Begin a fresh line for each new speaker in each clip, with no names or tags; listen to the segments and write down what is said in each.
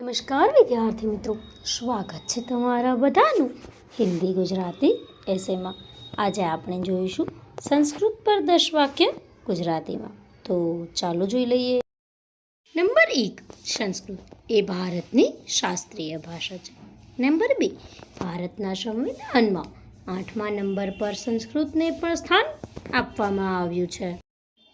નમસ્કાર વિદ્યાર્થી મિત્રો, સ્વાગત છે તમારા બધાનું હિન્દી ગુજરાતી એસેમાં આજે આપણે જોઈશું સંસ્કૃત પર દસ વાક્ય ગુજરાતીમાં. તો ચાલો જોઈ લઈએ. નંબર એક, સંસ્કૃત એ ભારતની શાસ્ત્રીય ભાષા છે. નંબર બે, ભારતના સંવિધાનમાં આઠમા નંબર પર સંસ્કૃતને પણ સ્થાન આપવામાં આવ્યું છે.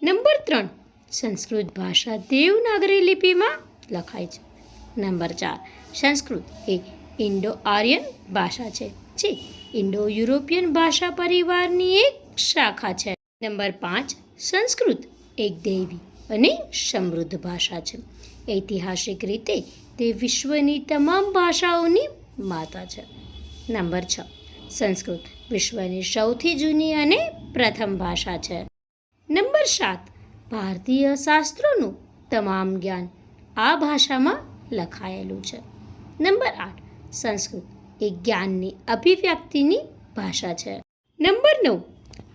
નંબર ત્રણ, સંસ્કૃત ભાષા દેવનાગરી લિપિમાં લખાય છે. નંબર ચાર. સંસ્કૃત એ ઇન્ડો આર્યન ભાષા છે, જે ઇન્ડો યુરોપિયન ભાષા પરિવારની એક શાખા છે. નંબર પાંચ. સંસ્કૃત એક દૈવી અને સમૃદ્ધ ભાષા છે. ઐતિહાસિક રીતે તે વિશ્વની તમામ ભાષાઓની માતા છે. નંબર છ. સંસ્કૃત વિશ્વની સૌથી જૂની અને પ્રથમ ભાષા છે. નંબર સાત. ભારતીય શાસ્ત્રોનું તમામ જ્ઞાન આ ભાષામાં લખાયેલું છે. નંબર આઠ, સંસ્કૃત. એ જ્ઞાનની અભિવ્યક્તિની ભાષા છે. નંબર નવ,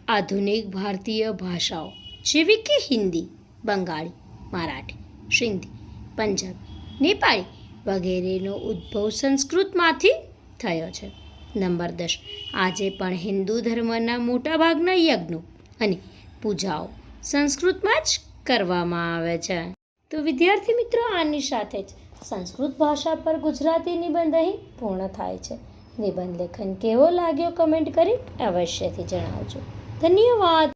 આધુનિક ભારતીય ભાષાઓ. જેવી કે હિન્દી, બંગાળી, મરાઠી, સિંધી, પંજાબી, નેપાળી વગેરેનો ઉદ્ભવ સંસ્કૃતમાંથી થયો છે. નંબર દસ, આજે પણ હિન્દુ ધર્મના મોટાભાગના યજ્ઞો અને પૂજાઓ સંસ્કૃતમાં જ કરવામાં આવે છે. તો વિદ્યાર્થી મિત્રો, આની સાથે જ સંસ્કૃત ભાષા પર ગુજરાતી નિબંધ અહીં પૂર્ણ થાય છે. નિબંધ લેખન કેવો લાગ્યો કમેન્ટ કરી અવશ્યથી જણાવજો. ધન્યવાદ.